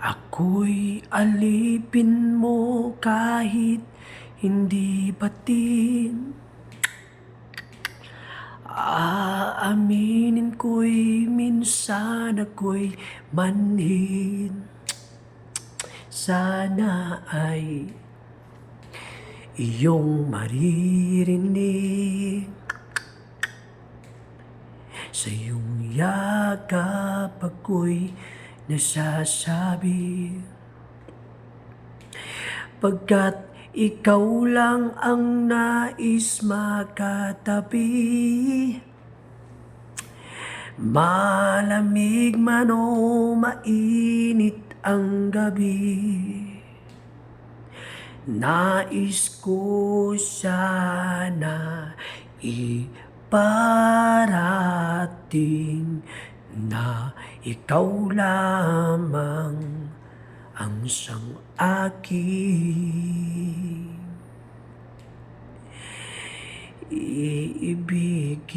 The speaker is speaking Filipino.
Ako'y alipin mo kahit hindi batin. Aaminin ko'y minsan ako'y manhin. Sana ay iyong maririnig. Sa iyong yakap ako'y nasasabi Pagkat ikaw lang ang nais makatabi Malamig man o mainit ang gabi Nais ko sana iparating na ikaw lamang ang sang aking iibigin.